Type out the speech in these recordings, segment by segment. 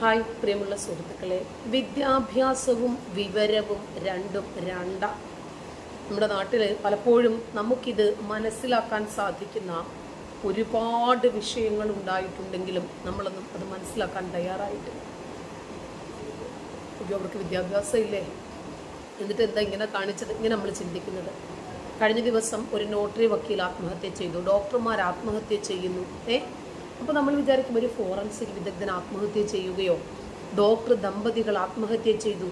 Hi പ്രിയമുള്ള സുഹൃത്തുക്കളെ. വിദ്യാഭ്യാസവും വിവരവും രണ്ടും രണ്ട. നമ്മുടെ നാട്ടിൽ പലപ്പോഴും നമുക്കിത് മനസ്സിലാക്കാൻ സാധിക്കുന്ന ഒരുപാട് വിഷയങ്ങൾ ഉണ്ടായിട്ടുണ്ടെങ്കിലും നമ്മളൊന്നും അത് മനസ്സിലാക്കാൻ തയ്യാറായിട്ടില്ല. അയ്യോ അവർക്ക് വിദ്യാഭ്യാസം ഇല്ലേ എന്നിട്ട് എന്താ ഇങ്ങനെ കാണിച്ചത്? ഇങ്ങനെ നമ്മൾ ചിന്തിക്കുന്നത്. കഴിഞ്ഞ ദിവസം ഒരു നോട്ടറി വക്കീൽ ആത്മഹത്യ ചെയ്തു. ഡോക്ടർമാർ ആത്മഹത്യ ചെയ്യുന്നു. ഏ? അപ്പോൾ നമ്മൾ വിചാരിക്കും ഒരു ഫോറൻസിക് വിദഗ്ധൻ ആത്മഹത്യ ചെയ്യുകയോ ഡോക്ടർ ദമ്പതികൾ ആത്മഹത്യ ചെയ്തു.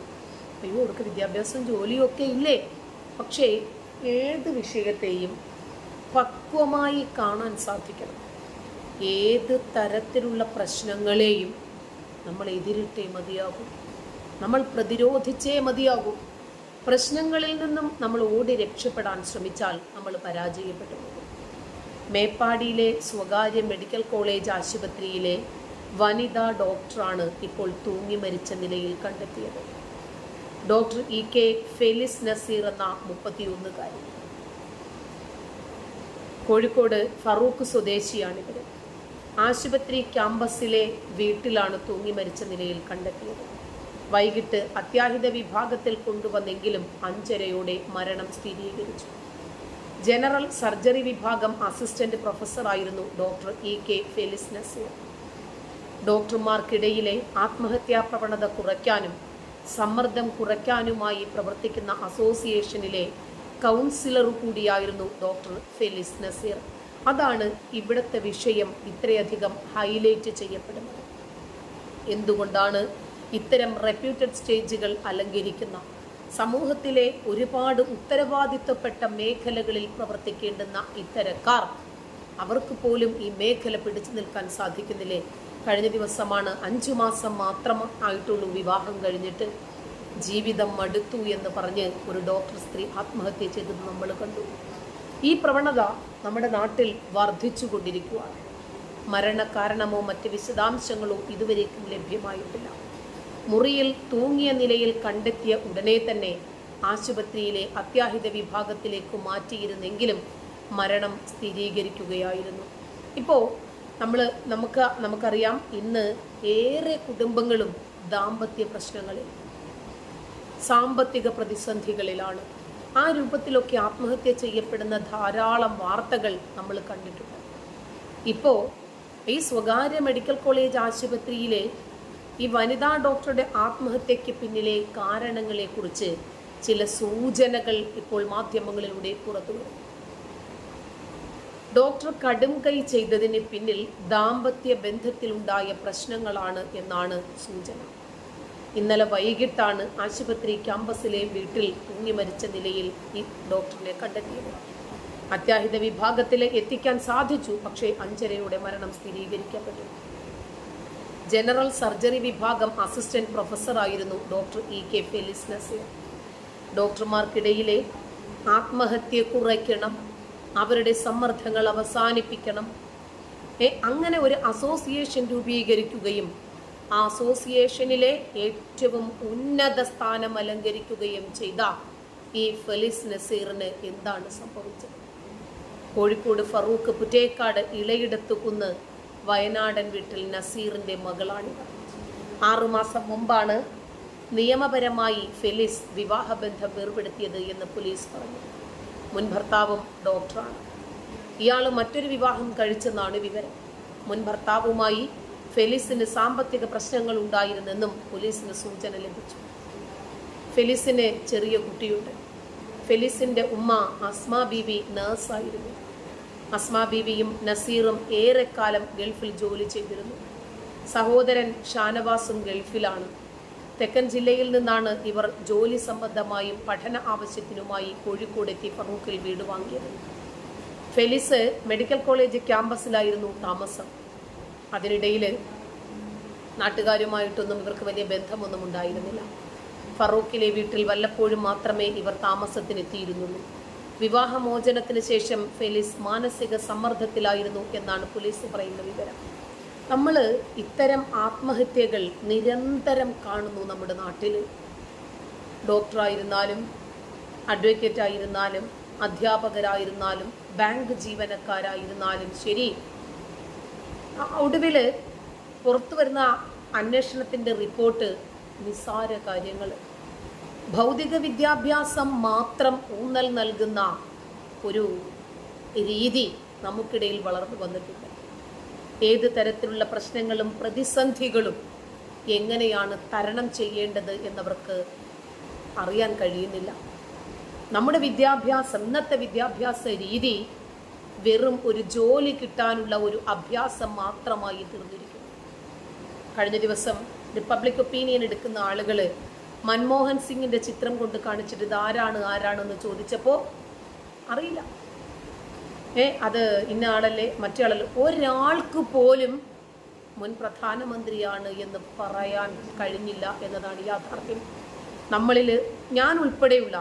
അയ്യോ അവർക്ക് വിദ്യാഭ്യാസം ജോലിയും ഒക്കെ ഇല്ലേ? പക്ഷേ ഏത് വിഷയത്തെയും പക്വമായി കാണാൻ സാധിക്കണം. ഏത് തരത്തിലുള്ള പ്രശ്നങ്ങളെയും നമ്മൾ എതിരിട്ടേ മതിയാകും. നമ്മൾ പ്രതിരോധിച്ചേ മതിയാകും. പ്രശ്നങ്ങളിൽ നിന്നും നമ്മൾ ഓടി രക്ഷപ്പെടാൻ ശ്രമിച്ചാൽ നമ്മൾ പരാജയപ്പെട്ടു മേപ്പാടിയിലെ സ്വകാര്യ മെഡിക്കൽ കോളേജ് ആശുപത്രിയിലെ വനിതാ ഡോക്ടറാണ് ഇപ്പോൾ തൂങ്ങി മരിച്ച നിലയിൽ കണ്ടെത്തിയത്. Doctor E K Felis Nazeer എന്ന മുപ്പത്തിയൊന്നുകാരി. കോഴിക്കോട് ഫറൂഖ് സ്വദേശിയാണിവർ ആശുപത്രി ക്യാമ്പസിലെ വീട്ടിലാണ് തൂങ്ങി മരിച്ച നിലയിൽ കണ്ടെത്തിയത്. വൈകിട്ട് അത്യാഹിത വിഭാഗത്തിൽ കൊണ്ടുവന്നെങ്കിലും അഞ്ചരയോടെ മരണം സ്ഥിരീകരിച്ചു. ജനറൽ സർജറി വിഭാഗം assistant പ്രൊഫസറായിരുന്നു doctor E K Felis Nazeer. ഡോക്ടർമാർക്കിടയിലെ ആത്മഹത്യാ പ്രവണത കുറയ്ക്കാനും സമ്മർദ്ദം കുറയ്ക്കാനുമായി പ്രവർത്തിക്കുന്ന അസോസിയേഷനിലെ കൗൺസിലർ കൂടിയായിരുന്നു ഡോക്ടർ ഫെലിസ് നസീർ. അതാണ് ഇവിടുത്തെ വിഷയം ഇത്രയധികം ഹൈലൈറ്റ് ചെയ്യപ്പെടുന്നത്. എന്തുകൊണ്ടാണ് ഇത്തരം റെപ്യൂട്ടഡ് സ്റ്റേജുകൾ അലങ്കരിക്കുന്ന സമൂഹത്തിലെ ഒരുപാട് ഉത്തരവാദിത്വപ്പെട്ട മേഖലകളിൽ പ്രവർത്തിക്കേണ്ടുന്ന ഇത്തരക്കാർ അവർക്ക് പോലും ഈ മേഖല പിടിച്ചു നിൽക്കാൻ സാധിക്കുന്നില്ലേ? കഴിഞ്ഞ ദിവസമാണ് അഞ്ചു മാസം മാത്രം ആയിട്ടുള്ളൂ വിവാഹം കഴിഞ്ഞിട്ട് ജീവിതം മടുത്തു എന്ന് പറഞ്ഞ് ഒരു ഡോക്ടർ സ്ത്രീ ആത്മഹത്യ ചെയ്തത് നമ്മൾ കണ്ടു. ഈ പ്രവണത നമ്മുടെ നാട്ടിൽ വർദ്ധിച്ചു കൊണ്ടിരിക്കുകയാണ് മരണകാരണമോ മറ്റ് വിശദാംശങ്ങളോ ഇതുവരേക്കും ലഭ്യമായിട്ടില്ല. മുറിയിൽ തൂങ്ങിയ നിലയിൽ കണ്ടെത്തിയ ഉടനെ തന്നെ ആശുപത്രിയിലെ അത്യാഹിത വിഭാഗത്തിലേക്ക് മാറ്റിയിരുന്നെങ്കിലും മരണം സ്ഥിരീകരിക്കുകയായിരുന്നു. ഇപ്പോൾ നമ്മൾ നമുക്ക് നമുക്കറിയാം ഇന്ന് ഏറെ കുടുംബങ്ങളും ദാമ്പത്യ പ്രശ്നങ്ങളിൽ സാമ്പത്തിക പ്രതിസന്ധികളിലാണ്. ആ രൂപത്തിലൊക്കെ ആത്മഹത്യ ചെയ്യപ്പെടുന്ന ധാരാളം വാർത്തകൾ നമ്മൾ കണ്ടിട്ടുണ്ട്. ഇപ്പോൾ ഈ സ്വകാര്യ മെഡിക്കൽ കോളേജ് ആശുപത്രിയിലെ ഈ വനിതാ ഡോക്ടറുടെ ആത്മഹത്യയ്ക്ക് പിന്നിലെ കാരണങ്ങളെക്കുറിച്ച് ചില സൂചനകൾ ഇപ്പോൾ മാധ്യമങ്ങളിലൂടെ പുറത്തു വരും ഡോക്ടർ കടും കൈ ചെയ്തതിന് പിന്നിൽ ദാമ്പത്യ ബന്ധത്തിലുണ്ടായ പ്രശ്നങ്ങളാണ് എന്നാണ് സൂചന. ഇന്നലെ വൈകിട്ടാണ് ആശുപത്രി ക്യാമ്പസിലെ വീട്ടിൽ തൂങ്ങി മരിച്ച നിലയിൽ ഈ ഡോക്ടറിനെ കണ്ടെത്തിയത്. അത്യാഹിത വിഭാഗത്തിലെ എത്തിക്കാൻ സാധിച്ചു പക്ഷേ അഞ്ചരയുടെ മരണം സ്ഥിരീകരിക്കപ്പെട്ടു. ജനറൽ സർജറി വിഭാഗം assistant പ്രൊഫസറായിരുന്നു doctor E K Felis Nazeer. ഡോക്ടർമാർക്കിടയിലെ ആത്മഹത്യ കുറയ്ക്കണം അവരുടെ സമ്മർദ്ദങ്ങൾ അവസാനിപ്പിക്കണം. അങ്ങനെ ഒരു അസോസിയേഷൻ രൂപീകരിക്കുകയും ആ അസോസിയേഷനിലെ ഏറ്റവും ഉന്നത സ്ഥാനം അലങ്കരിക്കുകയും ചെയ്ത ഈ ഫെലിസ് നസീറിന് എന്താണ് സംഭവിച്ചത്? കോഴിക്കോട് ഫറൂഖ് പുറ്റേക്കാട് ഇളയിടത്തു കുന്ന് വയനാടൻ വീട്ടിൽ നസീറിന്റെ മകളാണിവർ ആറുമാസം മുമ്പാണ് നിയമപരമായി ഫെലിസ് വിവാഹബന്ധം വേർപെടുത്തിയത് എന്ന് പോലീസ് പറഞ്ഞു. മുൻ ഭർത്താവും ഡോക്ടറാണ്. ഇയാൾ മറ്റൊരു വിവാഹം കഴിച്ചെന്നാണ് വിവരം. മുൻ ഭർത്താവുമായി ഫെലിസിന് സാമ്പത്തിക പ്രശ്നങ്ങൾ ഉണ്ടായിരുന്നെന്നും പോലീസിന് സൂചന ലഭിച്ചു. ഫെലിസിന് ചെറിയ കുട്ടിയുണ്ട്. ഫെലിസിന്റെ ഉമ്മ അസ്മ ബീവി നേഴ്സായിരുന്നു. അസ്മ ബീവിയും നസീറും ഏറെക്കാലം ഗൾഫിൽ ജോലി ചെയ്തിരുന്നു. സഹോദരൻ ഷാനവാസും ഗൾഫിലാണ്. തെക്കൻ ജില്ലയിൽ നിന്നാണ് ഇവർ ജോലി സംബന്ധമായും പഠന ആവശ്യത്തിനുമായി കോഴിക്കോടെത്തി ഫറൂഖിൽ വീട് വാങ്ങിയത്. ഫെലിസ് മെഡിക്കൽ കോളേജ് ക്യാമ്പസിലായിരുന്നു താമസം. അതിനിടയിൽ നാട്ടുകാരുമായിട്ടൊന്നും ഇവർക്ക് വലിയ ബന്ധമൊന്നും ഉണ്ടായിരുന്നില്ല. ഫറൂഖിലെ വീട്ടിൽ വല്ലപ്പോഴും മാത്രമേ ഇവർ താമസത്തിനെത്തിയിരുന്നുള്ളൂ. വിവാഹമോചനത്തിന് ശേഷം ഫെലിസ് മാനസിക സമ്മർദ്ദത്തിലായിരുന്നു എന്നാണ് പോലീസ് പറയുന്ന വിവരം. നമ്മൾ ഇത്തരം ആത്മഹത്യകൾ നിരന്തരം കാണുന്നു നമ്മുടെ നാട്ടിൽ ഡോക്ടറായിരുന്നാലും അഡ്വക്കേറ്റ് ആയിരുന്നാലും അധ്യാപകരായിരുന്നാലും ബാങ്ക് ജീവനക്കാരായിരുന്നാലും ശരി ഒടുവിൽ പുറത്തു വരുന്ന അന്വേഷണത്തിന്റെ റിപ്പോർട്ട് നിസ്സാര കാര്യങ്ങൾ ഭൗതിക വിദ്യാഭ്യാസം മാത്രം ഊന്നൽ നൽകുന്ന ഒരു രീതി നമുക്കിടയിൽ വളർന്നു വന്നിട്ടുണ്ട്. ഏത് തരത്തിലുള്ള പ്രശ്നങ്ങളും പ്രതിസന്ധികളും എങ്ങനെയാണ് തരണം ചെയ്യേണ്ടത് എന്നവർക്ക് അറിയാൻ കഴിയുന്നില്ല. നമ്മുടെ വിദ്യാഭ്യാസം ഇന്നത്തെ വിദ്യാഭ്യാസ രീതി വെറും ഒരു ജോലി കിട്ടാനുള്ള ഒരു അഭ്യാസം മാത്രമായി തീർന്നിരിക്കുന്നു. കഴിഞ്ഞ ദിവസം റിപ്പബ്ലിക് ഒപ്പീനിയൻ എടുക്കുന്ന ആളുകൾ മൻമോഹൻ സിംഗിന്റെ ചിത്രം കൊണ്ട് കാണിച്ചിട്ട് ഇത് ആരാണ് ആരാണെന്ന് ചോദിച്ചപ്പോൾ അറിയില്ല. ഏ അത് ഇന്ന ആളല്ലേ മറ്റേ ഒരാൾക്ക് പോലും മുൻ പ്രധാനമന്ത്രിയാണ് എന്ന് പറയാൻ കഴിഞ്ഞില്ല എന്നതാണ് യാഥാർത്ഥ്യം. നമ്മളിൽ ഞാൻ ഉൾപ്പെടെയുള്ള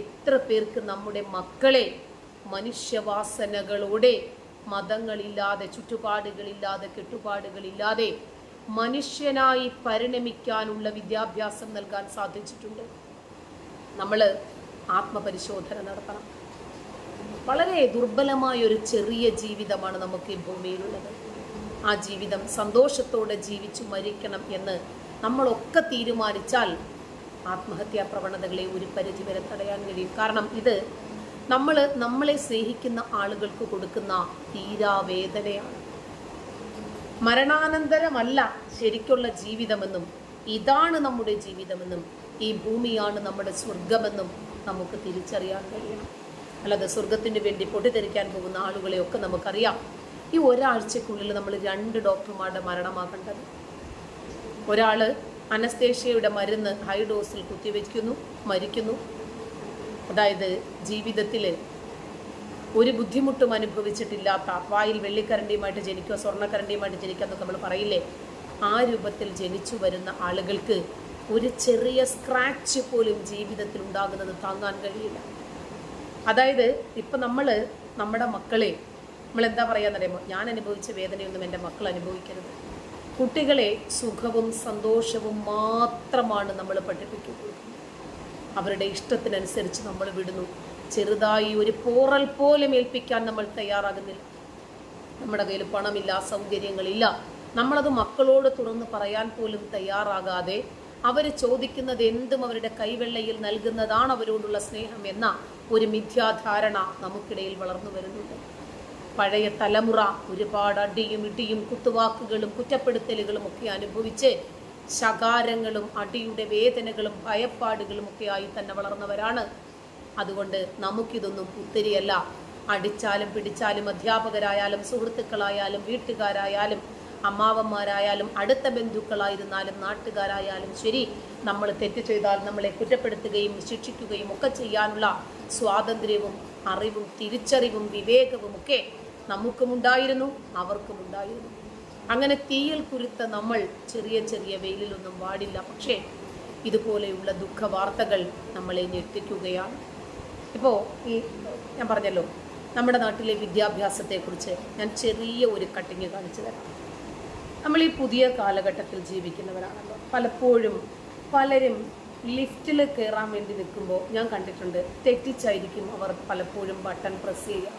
എത്ര പേർക്ക് നമ്മുടെ മക്കളെ മനുഷ്യവാസനകളോടെ മതങ്ങളില്ലാതെ ചുറ്റുപാടുകളില്ലാതെ കെട്ടുപാടുകളില്ലാതെ മനുഷ്യനായി പരിണമിക്കാനുള്ള വിദ്യാഭ്യാസം നൽകാൻ സാധിച്ചിട്ടുണ്ട്. നമ്മൾ ആത്മപരിശോധന നടത്തണം. വളരെ ദുർബലമായ ഒരു ചെറിയ ജീവിതമാണ് നമുക്ക് ഈ ഭൂമിയിലുള്ളത്. ആ ജീവിതം സന്തോഷത്തോടെ ജീവിച്ചു മരിക്കണം എന്ന് നമ്മളൊക്കെ തീരുമാനിച്ചാൽ ആത്മഹത്യാ പ്രവണതകളെ ഒരു പരിധി വരെ തടയാൻ കഴിയും. കാരണം ഇത് നമ്മൾ നമ്മളെ സ്നേഹിക്കുന്ന ആളുകൾക്ക് കൊടുക്കുന്ന തീരാവേദനയാണ്. മരണാനന്തരമല്ല ശരിക്കുള്ള ജീവിതമെന്നും ഇതാണ് നമ്മുടെ ജീവിതമെന്നും ഈ ഭൂമിയാണ് നമ്മുടെ സ്വർഗമെന്നും നമുക്ക് തിരിച്ചറിയാൻ കഴിയണം. അല്ലാതെ സ്വർഗത്തിന് വേണ്ടി പൊട്ടിത്തെറിക്കാൻ പോകുന്ന ആളുകളെയൊക്കെ നമുക്കറിയാം. ഈ ഒരാഴ്ചക്കുള്ളിൽ നമ്മൾ രണ്ട് ഡോക്ടർമാരുടെ മരണമാകേണ്ടത്. ഒരാൾ അനസ്തേഷ്യയുടെ മരുന്ന് ഹൈ ഡോസിൽ കുത്തിവെക്കുന്നു മരിക്കുന്നു. അതായത് ജീവിതത്തിൽ ഒരു ബുദ്ധിമുട്ടും അനുഭവിച്ചിട്ടില്ലാത്ത വായിൽ വെള്ളിക്കരണ്ടിയുമായിട്ട് ജനിക്കുക സ്വർണക്കരണ്ടിയുമായിട്ട് ജനിക്കുക എന്നൊക്കെ നമ്മൾ പറയില്ലേ? ആ രൂപത്തിൽ ജനിച്ചു വരുന്ന ആളുകൾക്ക് ഒരു ചെറിയ സ്ക്രാച്ച് പോലും ജീവിതത്തിൽ ഉണ്ടാകുന്നത് താങ്ങാൻ കഴിയില്ല. അതായത് ഇപ്പം നമ്മൾ നമ്മുടെ മക്കളെ നമ്മൾ എന്താ പറയാന്നറിയുമോ ഞാൻ അനുഭവിച്ച വേദനയൊന്നും എന്റെ മക്കൾ അനുഭവിക്കരുത്. കുട്ടികളെ സുഖവും സന്തോഷവും മാത്രമാണ് നമ്മൾ പഠിപ്പിക്കുന്നത്. അവരുടെ ഇഷ്ടത്തിനനുസരിച്ച് നമ്മൾ വിടുന്നു. ചെറുതായി ഒരു പോറൽ പോലും ഏൽപ്പിക്കാൻ നമ്മൾ തയ്യാറാകുന്നില്ല. നമ്മുടെ കയ്യിൽ പണമില്ല സൗകര്യങ്ങളില്ല. നമ്മളത് മക്കളോട് തുറന്ന് പറയാൻ പോലും തയ്യാറാകാതെ അവർ ചോദിക്കുന്നത് എന്തും അവരുടെ കൈവെള്ളയിൽ നൽകുന്നതാണ് അവരോടുള്ള സ്നേഹം എന്ന ഒരു മിഥ്യാധാരണ നമുക്കിടയിൽ വളർന്നു വരുന്നുണ്ട്. പഴയ തലമുറ ഒരുപാട് അടിയും ഇടിയും കുത്തുവാക്കുകളും കുറ്റപ്പെടുത്തലുകളും ഒക്കെ അനുഭവിച്ച് ശകാരങ്ങളും അടിയുടെ വേദനകളും ഭയപ്പാടുകളും ഒക്കെയായി തന്നെ വളർന്നവരാണ് അതുകൊണ്ട് നമുക്കിതൊന്നും പുത്തിരിയല്ല അടിച്ചാലും പിടിച്ചാലും അധ്യാപകരായാലും സുഹൃത്തുക്കളായാലും വീട്ടുകാരായാലും അമ്മാവന്മാരായാലും അടുത്ത ബന്ധുക്കളായിരുന്നാലും നാട്ടുകാരായാലും ശരി നമ്മൾ തെറ്റ് ചെയ്താൽ നമ്മളെ കുറ്റപ്പെടുത്തുകയും ശിക്ഷിക്കുകയും ഒക്കെ ചെയ്യാനുള്ള സ്വാതന്ത്ര്യവും അറിവും തിരിച്ചറിവും വിവേകവും ഒക്കെ നമുക്കുമുണ്ടായിരുന്നു അവർക്കുമുണ്ടായിരുന്നു അങ്ങനെ തീയിൽ കുരുത്ത നമ്മൾ ചെറിയ ചെറിയ വെയിലിലൊന്നും വാടില്ല. പക്ഷേ ഇതുപോലെയുള്ള ദുഃഖ വാർത്തകൾ നമ്മളെ ഞെട്ടിക്കുകയാണ്. ഇപ്പോൾ ഈ ഞാൻ പറഞ്ഞല്ലോ നമ്മുടെ നാട്ടിലെ വിദ്യാഭ്യാസത്തെക്കുറിച്ച് ഞാൻ ചെറിയ ഒരു കട്ടിങ് കാണിച്ചു തരാം. നമ്മൾ ഈ പുതിയ കാലഘട്ടത്തിൽ ജീവിക്കുന്നവരാണല്ലോ. പലപ്പോഴും പലരും ലിഫ്റ്റിൽ കയറാൻ വേണ്ടി നിൽക്കുമ്പോൾ ഞാൻ കണ്ടിട്ടുണ്ട് തെറ്റിച്ചായിരിക്കും അവർ പലപ്പോഴും ബട്ടൺ പ്രസ് ചെയ്യുക.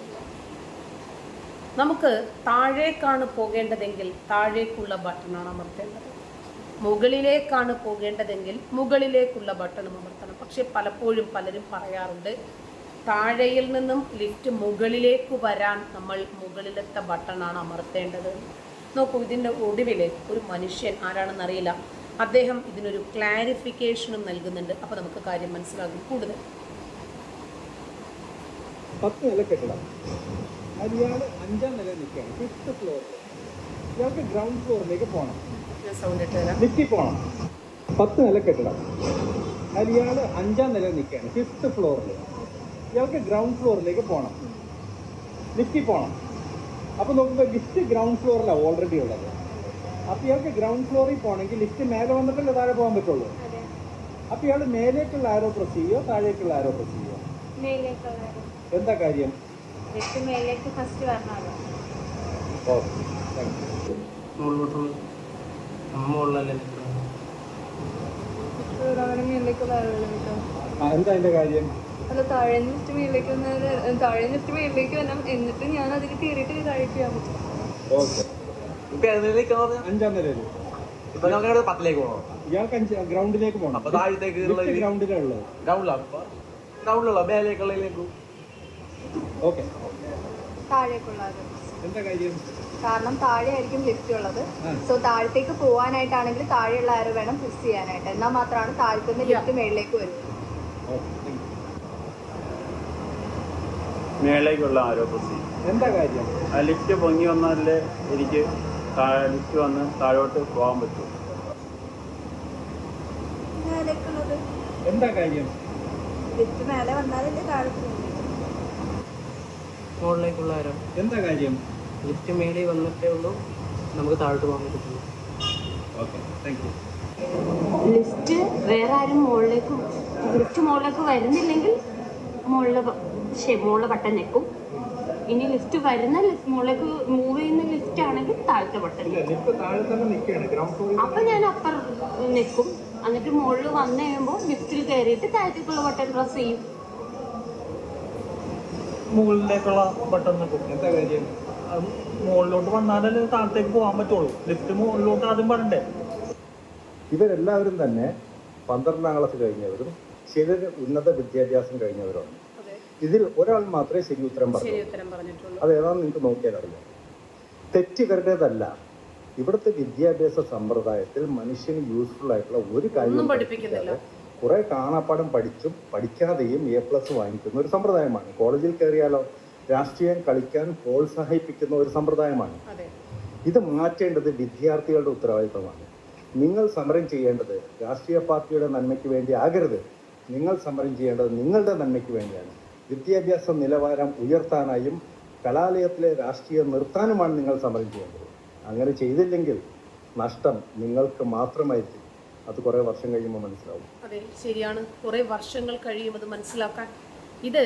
നമുക്ക് താഴേക്കാണ് പോകേണ്ടതെങ്കിൽ താഴേക്കുള്ള ബട്ടണാണ് അമർത്തേണ്ടത്. മുകളിലേക്കാണ് പോകേണ്ടതെങ്കിൽ മുകളിലേക്കുള്ള ബട്ടണും അമർത്തണം. പക്ഷെ പലപ്പോഴും പലരും പറയാറുണ്ട് താഴെയിൽ നിന്നും ലിഫ്റ്റ് മുകളിലേക്ക് വരാൻ നമ്മൾ മുകളിലത്തെ ബട്ടണാണ് അമർത്തേണ്ടത്. നോക്കൂ ഇതിന്റെ ഒടുവിൽ ഒരു മനുഷ്യൻ ആരാണെന്നറിയില്ല അദ്ദേഹം ഇതിനൊരു ക്ലാരിഫിക്കേഷനും നൽകുന്നുണ്ട്. അപ്പോൾ നമുക്ക് കാര്യം മനസ്സിലാകും. കൂടുതൽ. പത്ത് നില കെട്ടിടം. അയാൾ അഞ്ചാം നില നിൽക്കുകയാണ്. ഫിഫ്ത്ത് ഫ്ലോറിൽ ഇയാൾക്ക് ഗ്രൗണ്ട് ഫ്ലോറിലേക്ക് പോകണം. ലിഫ്റ്റിൽ പോകണം. പത്ത് നില കെട്ടിടം. അയാൾ അഞ്ചാം നില നിൽക്കുകയാണ്. ഫിഫ്ത്ത് ഫ്ലോറിൽ ഇയാൾക്ക് ഗ്രൗണ്ട് ഫ്ലോറിലേക്ക് പോകണം ലിഫ്റ്റിൽ പോകണം അപ്പോൾ നോക്കുമ്പോൾ ലിഫ്റ്റ് ഗ്രൗണ്ട് ഫ്ലോറിലാണ് ഓൾറെഡി ഉള്ളത്. അപ്പോൾ ഇയാൾക്ക് ഗ്രൗണ്ട് ഫ്ലോറിൽ പോകണമെങ്കിൽ ലിഫ്റ്റ് മേലെ വന്നിട്ടല്ലേ താഴെ പോകാൻ പറ്റുള്ളൂ? അപ്പോൾ ഇയാൾ മേലേക്കുള്ള ആരോ പ്രസ് ചെയ്യോ താഴേക്കുള്ള ആരോ പ്രസ് ചെയ്യോ എന്താ കാര്യം? മുകളിലല്ലേ എന്താ അതിന്റെ കാര്യം? അല്ല താഴെ നിന്നിട്ട് മേളിലേക്ക് വന്നാൽ താഴെ നിന്നിട്ട് മേളിലേക്ക് വരണം. എന്നിട്ട് ഞാൻ അതിൽ കയറിയിട്ട് താഴേക്ക് ചെയ്യാൻ പറ്റും. അഞ്ചാം നിലയിൽ ഇപ്പൊ ഞങ്ങൾക്ക് പത്തിലേക്ക് പോകണം ഇയാൾക്ക് അഞ്ച് ഗ്രൗണ്ടിലേക്ക് പോകണം അപ്പൊ താഴത്തേക്ക് ഗ്രൗണ്ടിലുള്ളത് ഗ്രൗണ്ടിലാണ് ഗ്രൗണ്ടിലുള്ള മേലേക്കുള്ളതിലേക്ക് ഓക്കെ. താഴേക്കുള്ള എന്താ കാര്യം? കാരണം താഴെ ആയിരിക്കും ലിഫ്റ്റ് ഉള്ളത്. സോ താഴത്തേക്ക് പോകാനായിട്ടാണെങ്കിൽ താഴെയുള്ള ആരോ വേണം പുഷ് ചെയ്യാനായിട്ട്. എന്നാൽ മാത്രമാണ് താഴത്തുനിന്ന് ലിഫ്റ്റ് മേളിലേക്ക് വരുന്നത്. മേളേക്കുള്ള ആരോപണം എന്താ കാര്യം? ആ ലിഫ്റ്റ് പൊങ്ങി വന്നാലേ എനിക്ക് ലിഫ്റ്റ് വന്ന് താഴോട്ട് പോകാൻ പറ്റൂ. എന്താ കാര്യം? ലിഫ്റ്റ് മുകളിലേക്കുള്ള ആരോ. എന്താ കാര്യം? ലിഫ്റ്റ് മേളിൽ വന്നിട്ടേ ഉള്ളൂ. നമുക്ക് താഴോട്ട് പോകാൻ പറ്റുള്ളൂ ഓക്കെ താങ്ക് യു ലിസ്റ്റ് വേറെ ആരും മുകളിലേക്ക് ലിഫ്റ്റ് മുകളിലേക്ക് വരുന്നില്ലെങ്കിൽ മുകളിലെ ശരി മുകളിലെ ബട്ടൺ ഞെക്കും. ഇനി ലിസ്റ്റ് വരുന്ന ലിസ്റ്റ് മുകളിലേക്ക് മൂവ് ചെയ്യുന്ന ലിസ്റ്റ് ആണെങ്കിൽ താഴത്തെ ബട്ടൺ അപ്പൊ ഞാൻ അപ്പർ നിൽക്കും എന്നിട്ട് മുകളിൽ വന്നു കഴിയുമ്പോൾ ലിഫ്റ്റിൽ കയറിയിട്ട് താഴത്തേക്കുള്ള ബട്ടൺ പ്രസ് ചെയ്യും. മുകളിലേക്കുള്ള ബട്ടൺ എന്താ കാര്യം? മുകളിലോട്ട് വന്നാലല്ലേ താഴത്തേക്ക് പോകാൻ പറ്റുള്ളൂ. ലിഫ്റ്റ് മുകളിലോട്ട് ആദ്യം വരണ്ടേ? ഇവരെല്ലാവരും തന്നെ പന്ത്രണ്ടാം ക്ലാസ് കഴിഞ്ഞവരും ചിലർ ഉന്നത വിദ്യാഭ്യാസം കഴിഞ്ഞവരുമാണ്. ഇതിൽ ഒരാൾ മാത്രമേ ശരി ഉത്തരം പറഞ്ഞു അത് ഏതാണെന്ന് നിങ്ങൾക്ക് നോക്കിയാൽ അറിയാം. തെറ്റ് ഇവരുടേതല്ല ഇവിടുത്തെ വിദ്യാഭ്യാസ സമ്പ്രദായത്തിൽ മനുഷ്യന് യൂസ്ഫുൾ ആയിട്ടുള്ള ഒരു കാര്യം പഠിപ്പിക്കുന്നില്ല. കുറെ കാണാപ്പാടം പഠിച്ചും പഠിക്കാതെയും എ പ്ലസ് വാങ്ങിക്കുന്ന ഒരു സമ്പ്രദായമാണ്. കോളേജിൽ കയറിയാലോ രാഷ്ട്രീയം കളിക്കാൻ പ്രോത്സാഹിപ്പിക്കുന്ന ഒരു സമ്പ്രദായമാണ്. ഇത് മാറ്റേണ്ടത് വിദ്യാർത്ഥികളുടെ ഉത്തരവാദിത്തമാണ്. നിങ്ങൾ സമരം ചെയ്യേണ്ടത് രാഷ്ട്രീയ പാർട്ടിയുടെ നന്മയ്ക്ക് വേണ്ടി ആകരുത്. നിങ്ങൾ സമരം ചെയ്യേണ്ടത് നിങ്ങളുടെ നന്മയ്ക്ക് വേണ്ടിയാണ്. വിദ്യാഭ്യാസ നിലവാരം ഉയർത്താനായും കലാലയത്തിലെ രാഷ്ട്രീയം നിർത്താനുമാണ് നിങ്ങൾ സമരം ചെയ്യേണ്ടത് അങ്ങനെ ചെയ്തില്ലെങ്കിൽ നഷ്ടം നിങ്ങൾക്ക് മാത്രമായിരിക്കും. അത് കുറേ വർഷം കഴിയുമ്പോൾ മനസ്സിലാവും. അതെ ശരിയാണ്. കുറേ വർഷങ്ങൾ കഴിയുമ്പോൾ അത് മനസ്സിലാക്കാൻ. ഇത്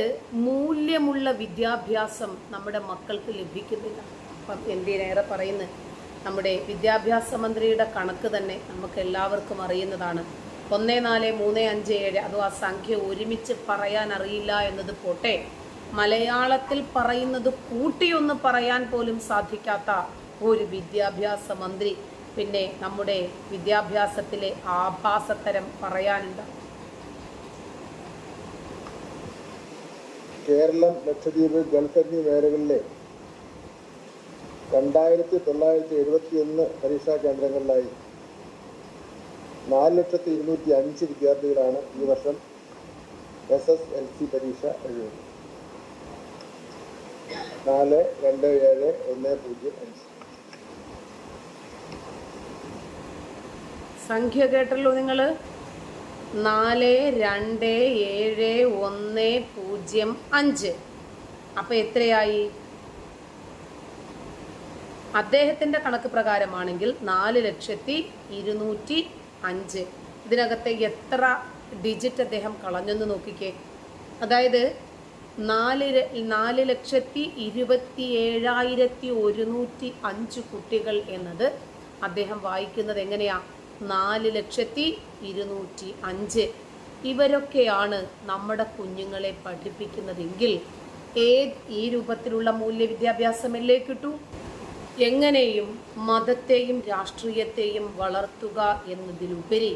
മൂല്യമുള്ള വിദ്യാഭ്യാസം നമ്മുടെ മക്കൾക്ക് ലഭിക്കുന്നില്ല. അപ്പം എന്തിനേറെ പറയുന്നത് നമ്മുടെ വിദ്യാഭ്യാസ മന്ത്രിയുടെ കണക്ക് തന്നെ നമുക്ക് എല്ലാവർക്കും അറിയുന്നതാണ്. ഒന്ന് നാല് മൂന്ന് അഞ്ച് ഏഴ്. അതോ ആ സംഖ്യ ഒരുമിച്ച് പറയാൻ അറിയില്ല എന്നത് പോട്ടെ. മലയാളത്തിൽ പറയുന്നത് കൂട്ടിയൊന്ന് പറയാൻ പോലും സാധിക്കാത്ത ഒരു വിദ്യാഭ്യാസ മന്ത്രി. പിന്നെ നമ്മുടെ വിദ്യാഭ്യാസത്തിലെ ആഭാസത്തരം പറയാനുണ്ട്. കേരളം ലക്ഷദ്വീപ് ഗൾഫ് എന്നീ മേഖലകളിലെ രണ്ടായിരത്തി തൊള്ളായിരത്തി എഴുപത്തി ഒന്ന് പരീക്ഷാ കേന്ദ്രങ്ങളിലായി. നാല് ലക്ഷത്തി ഇരുന്നൂറ്റി അഞ്ച് വിദ്യാർത്ഥികളാണ് ഈ വർഷം എസ് എസ് എൽ സി പരീക്ഷ എഴുതുന്നത്. നാല് രണ്ട് ഏഴ് ഒന്ന് പൂജ്യം അഞ്ച്. സംഖ്യ കേട്ടല്ലോ നിങ്ങൾ നാല് രണ്ട് ഏഴ് ഒന്ന് പൂജ്യം അഞ്ച്. അപ്പൊ എത്രയായി? അദ്ദേഹത്തിന്റെ കണക്ക് പ്രകാരമാണെങ്കിൽ നാല് ലക്ഷത്തി ഇരുന്നൂറ്റി അഞ്ച്. ഇതിനകത്തെ എത്ര ഡിജിറ്റ് അദ്ദേഹം കളഞ്ഞെന്ന് നോക്കിക്കേ. അതായത് നാല് നാല് ലക്ഷത്തി ഇരുപത്തി ഏഴായിരത്തി ഒരുന്നൂറ്റി അഞ്ച് കുട്ടികൾ എന്നത് അദ്ദേഹം വായിക്കുന്നത് എങ്ങനെയാ? നാല് ലക്ഷത്തി ഇരുന്നൂറ്റി അഞ്ച് ഇവരൊക്കെയാണ് നമ്മുടെ കുഞ്ഞുങ്ങളെ പഠിപ്പിക്കുന്നതെങ്കിൽ ഏത് ഈ രൂപത്തിലുള്ള മൂല്യ വിദ്യാഭ്യാസമല്ലേ കിട്ടൂ? എങ്ങനെയും മതത്തെയും രാഷ്ട്രീയത്തെയും വളർത്തുക എന്നതിലുപരി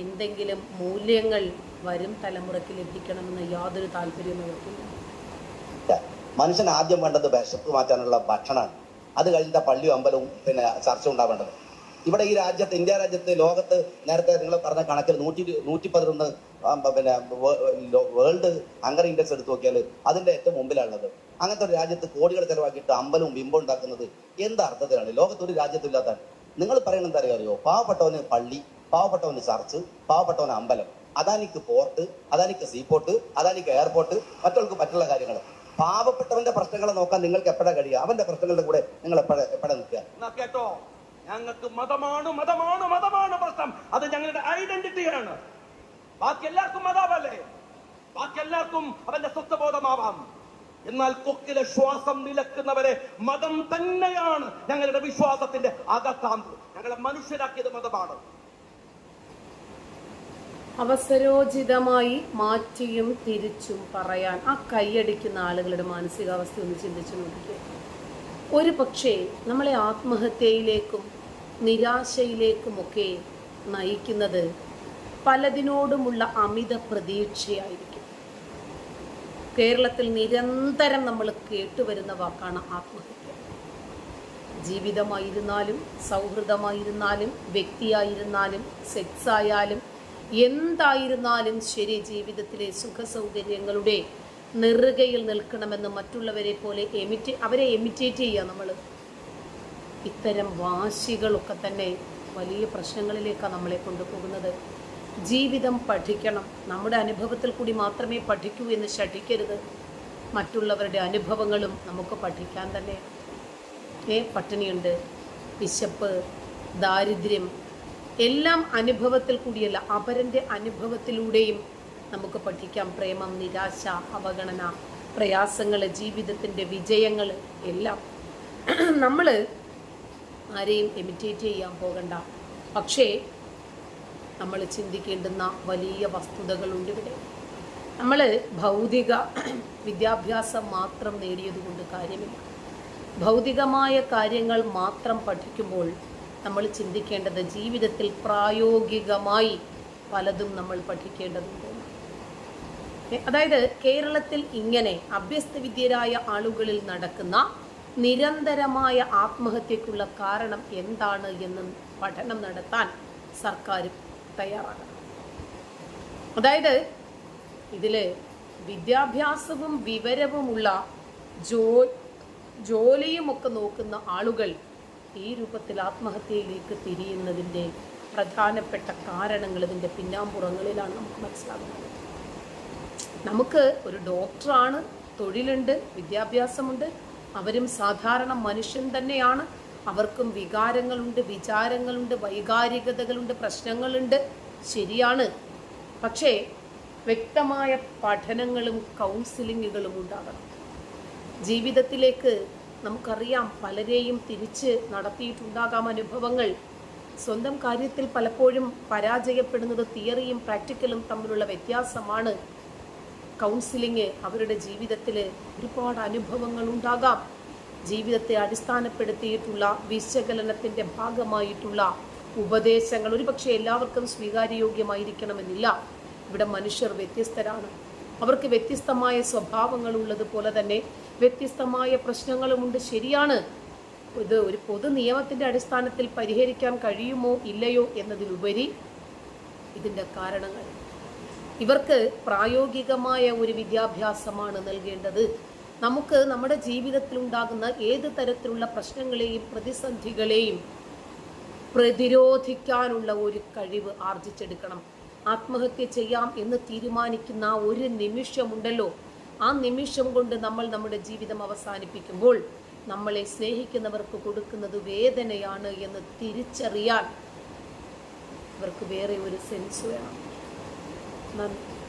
എന്തെങ്കിലും മൂല്യങ്ങൾ വരും തലമുറയ്ക്ക് ലഭിക്കണമെന്ന് യാതൊരു താല്പര്യവും അവർക്കില്ല മനുഷ്യൻ ആദ്യം വേണ്ടത് വിശപ്പ് മാറ്റാനുള്ള ഭക്ഷണമാണ്. അത് കഴിഞ്ഞ പള്ളിയും അമ്പലവും പിന്നെ ചർച്ച ഉണ്ടാവേണ്ടത്. ഇവിടെ ഈ രാജ്യത്ത് ഇന്ത്യ രാജ്യത്ത് ലോകത്ത് നേരത്തെ നിങ്ങൾ പറഞ്ഞ കണക്കിൽ നൂറ്റി നൂറ്റി പതിനൊന്ന് പിന്നെ വേൾഡ് ഹങ്കർ ഇൻഡെക്സ് എടുത്തു നോക്കിയാൽ അതിന്റെ ഏറ്റവും മുമ്പിലാണുള്ളത്. അങ്ങനത്തെ ഒരു രാജ്യത്ത് കോടികൾ ചെലവാക്കിയിട്ട് അമ്പലവും ബിംബം ഉണ്ടാക്കുന്നത് എന്ത് അർത്ഥത്തിലാണ്? ലോകത്ത് ഒരു രാജ്യത്തും ഇല്ലാത്ത നിങ്ങൾ പറയുന്നത് എന്താ അറിയോ? പാവപ്പെട്ടവന് പള്ളി പാവപ്പെട്ടവന് ചർച്ച് പാവപ്പെട്ടവന് അമ്പലം. അദാനിക്ക് പോർട്ട് അദാനിക്ക് സീപോർട്ട് അദാനിക്ക് എയർപോർട്ട് മറ്റുള്ളവർക്ക് മറ്റുള്ള കാര്യങ്ങൾ. പാവപ്പെട്ടവന്റെ പ്രശ്നങ്ങളെ നോക്കാൻ നിങ്ങൾക്ക് എപ്പോഴാ കഴിയുക? അവന്റെ പ്രശ്നങ്ങളുടെ കൂടെ നിങ്ങൾ എപ്പോഴാ എപ്പോഴാ നിൽക്കുക? കേട്ടോ? ഞങ്ങൾക്ക് മതമാണ് മതമാണ് മതമാണ് പ്രശ്നം. അത് ഞങ്ങളുടെ ഐഡന്റിറ്റിയാണ് ബാക്കി എല്ലാവർക്കും മതാവല്ലേ ബാക്കി എല്ലാവർക്കും അവന്റെ സ്വത്വബോധമാവാം. എന്നാൽ കൊക്കിലെ ശ്വാസം നിലക്കുന്നവരെ മതം തന്നെയാണ് ഞങ്ങളുടെ വിശ്വാസത്തിന്റെ അകക്കാമ്പ് ഞങ്ങളെ മനുഷ്യരാക്കിയത് മതമാണ്. അവസരോചിതമായി മാറ്റിയും തിരിച്ചും പറയാൻ ആ കൈയടിക്കുന്ന ആളുകളുടെ മാനസികാവസ്ഥ ഒന്ന് ചിന്തിച്ചു നോക്കിക്കുക ഒരു പക്ഷേ നമ്മളെ ആത്മഹത്യയിലേക്കും നിരാശയിലേക്കുമൊക്കെ നയിക്കുന്നത് പലതിനോടുമുള്ള അമിത പ്രതീക്ഷയായിരിക്കും. കേരളത്തിൽ നിരന്തരം നമ്മൾ കേട്ടുവരുന്ന വാക്കാണ് ആത്മഹത്യ. ജീവിതമായിരുന്നാലും സൗഹൃദമായിരുന്നാലും വ്യക്തിയായിരുന്നാലും സെക്സ് ആയാലും എന്തായിരുന്നാലും ശരി ജീവിതത്തിലെ സുഖസൗകര്യങ്ങളുടെ നെറുകയിൽ നിൽക്കണമെന്ന് മറ്റുള്ളവരെ പോലെ എമിറ്റേ അവരെ എമിറ്റേറ്റ് ചെയ്യുക നമ്മൾ. ഇത്തരം വാശികളൊക്കെ തന്നെ വലിയ പ്രശ്നങ്ങളിലേക്കാണ് നമ്മളെ കൊണ്ടുപോകുന്നത്. ജീവിതം പഠിക്കണം. നമ്മുടെ അനുഭവത്തിൽ കൂടി മാത്രമേ പഠിക്കൂ എന്ന് ശഠിക്കരുത്. മറ്റുള്ളവരുടെ അനുഭവങ്ങളും നമുക്ക് പഠിക്കാൻ തന്നെ. ഏ പട്ടിണിയുണ്ട്. വിശപ്പ് ദാരിദ്ര്യം എല്ലാം അനുഭവത്തിൽ കൂടിയല്ല. അപരന്റെ അനുഭവത്തിലൂടെയും നമുക്ക് പഠിക്കാം. പ്രേമം നിരാശ അവഗണന പ്രയാസങ്ങൾ ജീവിതത്തിന്റെ വിജയങ്ങൾ എല്ലാം. നമ്മൾ ആരെയും എമിറ്റേറ്റ് ചെയ്യാൻ പോകണ്ട. പക്ഷേ നമ്മൾ ചിന്തിക്കേണ്ടുന്ന വലിയ വസ്തുതകളുണ്ട് ഇവിടെ. നമ്മൾ ഭൗതിക വിദ്യാഭ്യാസം മാത്രം നേടിയതുകൊണ്ട് കാര്യമില്ല. ഭൗതികമായ കാര്യങ്ങൾ മാത്രം പഠിക്കുമ്പോൾ നമ്മൾ ചിന്തിക്കേണ്ടത് ജീവിതത്തിൽ പ്രായോഗികമായി പലതും നമ്മൾ പഠിക്കേണ്ടതുണ്ട്. അതായത് കേരളത്തിൽ ഇങ്ങനെ അഭ്യസ്തവിദ്യരായ ആളുകളിൽ നടക്കുന്ന നിരന്തരമായ ആത്മഹത്യക്കുള്ള കാരണം എന്താണ് എന്ന് പഠനം നടത്താൻ സർക്കാർ തയ്യാറാകണം അതായത് ഇതിൽ വിദ്യാഭ്യാസവും വിവരവുമുള്ള ജോ ജോലിയുമൊക്കെ നോക്കുന്ന ആളുകൾ ഈ രൂപത്തിൽ ആത്മഹത്യയിലേക്ക് തിരിയുന്നതിന്റെ പ്രധാനപ്പെട്ട കാരണങ്ങൾ ഇതിന്റെ പിന്നാമ്പുറങ്ങളിലാണ് നമുക്ക് മനസ്സിലാകുന്നത്. നമുക്ക് ഒരു ഡോക്ടറാണ് തൊഴിലുണ്ട് വിദ്യാഭ്യാസമുണ്ട് അവരും സാധാരണ മനുഷ്യൻ തന്നെയാണ്. അവർക്കും വികാരങ്ങളുണ്ട് വിചാരങ്ങളുണ്ട് വൈകാരികതകളുണ്ട് പ്രശ്നങ്ങളുണ്ട്. ശരിയാണ്. പക്ഷേ വ്യക്തമായ പഠനങ്ങളും കൗൺസിലിങ്ങുകളും ഉണ്ടാകണം. ജീവിതത്തിലേക്ക് നമുക്കറിയാം പലരെയും തിരിച്ച് നടത്തിയിട്ടുണ്ടാകാം അനുഭവങ്ങൾ. സ്വന്തം കാര്യത്തിൽ പലപ്പോഴും പരാജയപ്പെടുന്നത് തിയറിയും പ്രാക്ടിക്കലും തമ്മിലുള്ള വ്യത്യാസമാണ്. കൗൺസിലിംഗ് അവരുടെ ജീവിതത്തിൽ ഒരുപാട് അനുഭവങ്ങൾ ഉണ്ടാകാം. ജീവിതത്തെ അടിസ്ഥാനപ്പെടുത്തിയിട്ടുള്ള വിശകലനത്തിന്റെ ഭാഗമായിട്ടുള്ള ഉപദേശങ്ങൾ ഒരുപക്ഷെ എല്ലാവർക്കും സ്വീകാര്യയോഗ്യമായിരിക്കണമെന്നില്ല. ഇവിടെ മനുഷ്യർ വ്യത്യസ്തരാണ്. അവർക്ക് വ്യത്യസ്തമായ സ്വഭാവങ്ങൾ ഉള്ളതുപോലെ തന്നെ വ്യത്യസ്തമായ പ്രശ്നങ്ങളുമുണ്ട്. ശരിയാണ്. ഇത് ഒരു പൊതു നിയമത്തിന്റെ അടിസ്ഥാനത്തിൽ പരിഹരിക്കാൻ കഴിയുമോ ഇല്ലയോ എന്നതിലുപരി ഇതിന്റെ കാരണങ്ങൾ. ഇവർക്ക് പ്രായോഗികമായ ഒരു വിദ്യാഭ്യാസമാണ് നൽകേണ്ടത്. നമുക്ക് നമ്മുടെ ജീവിതത്തിൽ ഉണ്ടാകുന്ന ഏത് തരത്തിലുള്ള പ്രശ്നങ്ങളെയും പ്രതിസന്ധികളെയും പ്രതിരോധിക്കാനുള്ള ഒരു കഴിവ് ആർജിച്ചെടുക്കണം. ആത്മഹത്യ ചെയ്യാം എന്ന് തീരുമാനിക്കുന്ന ഒരു നിമിഷമുണ്ടല്ലോ. ആ നിമിഷം കൊണ്ട് നമ്മൾ നമ്മുടെ ജീവിതം അവസാനിപ്പിക്കുമ്പോൾ നമ്മളെ സ്നേഹിക്കുന്നവർക്ക് കൊടുക്കുന്നത് വേദനയാണ് എന്ന് തിരിച്ചറിയാൻ അവർക്ക് വേറെ ഒരു സെൻസ് വേണം. നന്ദി.